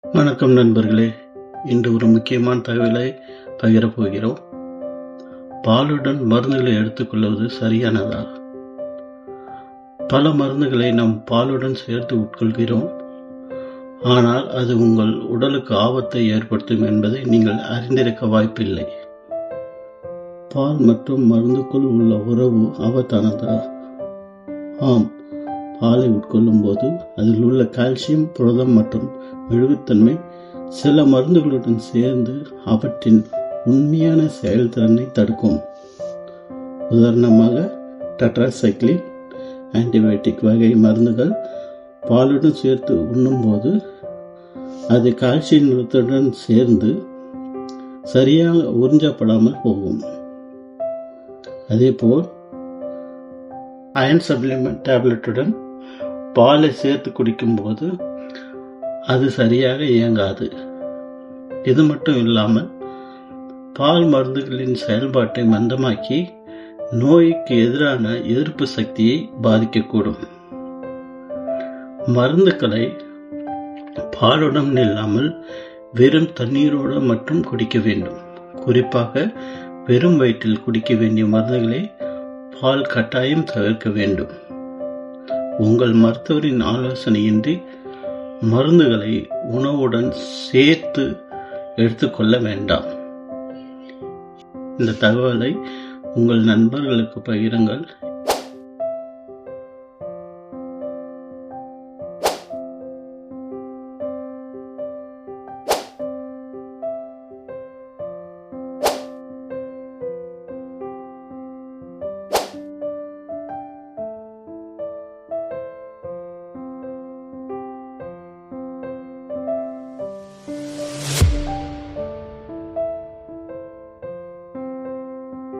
வணக்கம் நண்பர்களே. இன்று ஒரு முக்கியமான தகவலை பகிரப்போகிறோம் பாலுடன் மருந்துகளை எடுத்துக்கொள்வது சரியானதா? பல மருந்துகளை நாம் பாலுடன் சேர்த்து உட்கொள்கிறோம். ஆனால் அது உங்கள் உடலுக்கு ஆபத்தை ஏற்படுத்தும் என்பதை நீங்கள் அறிந்திருக்க வாய்ப்பில்லை. பால் மற்றும் மருந்துக்குள் உள்ள உறவு ஆபத்தானதா? ஆம் பாலை உட்கொள்ளும் போது அதில் உள்ள கால்சியம் புரதம் மற்றும் மெழுகுத்தன்மை சில மருந்துகளுடன் சேர்ந்து அவற்றின் உண்மையான செயல்திறனை தடுக்கும். உதாரணமாக டட்ராசைக்ளின் ஆன்டிபயோட்டிக் வகை மருந்துகள் பாலுடன் சேர்த்து உண்ணும்போது அது கால்சியம் நிலத்துடன் சேர்ந்து சரியாக உறிஞ்சப்படாமல் போகும். அதேபோல் அயன் சப்ளிமெண்ட் டேப்லெட்டுடன் பாலை சேர்த்து குடிக்கும்போது அது சரியாக இயங்காது. இது மட்டும் இல்லாமல் பால் மருந்துகளின் செயல்பாட்டை மந்தமாக்கி நோய்க்கு எதிரான எதிர்ப்பு சக்தியை பாதிக்கக்கூடும். மருந்துகளை பாலுடன் இல்லாமல் வெறும் தண்ணீரோடு மட்டும் குடிக்க வேண்டும். குறிப்பாக வெறும் வயிற்றில் குடிக்க வேண்டிய மருந்துகளை பால் கட்டாயம் தவிர்க்க வேண்டும். உங்கள் மருத்துவரின் ஆலோசனையின்றி மருந்துகளை உணவுடன் சேர்த்து எடுத்துக்கொள்ள வேண்டாம். இந்த தகவலை உங்கள் நண்பர்களுக்கு பகிருங்கள்.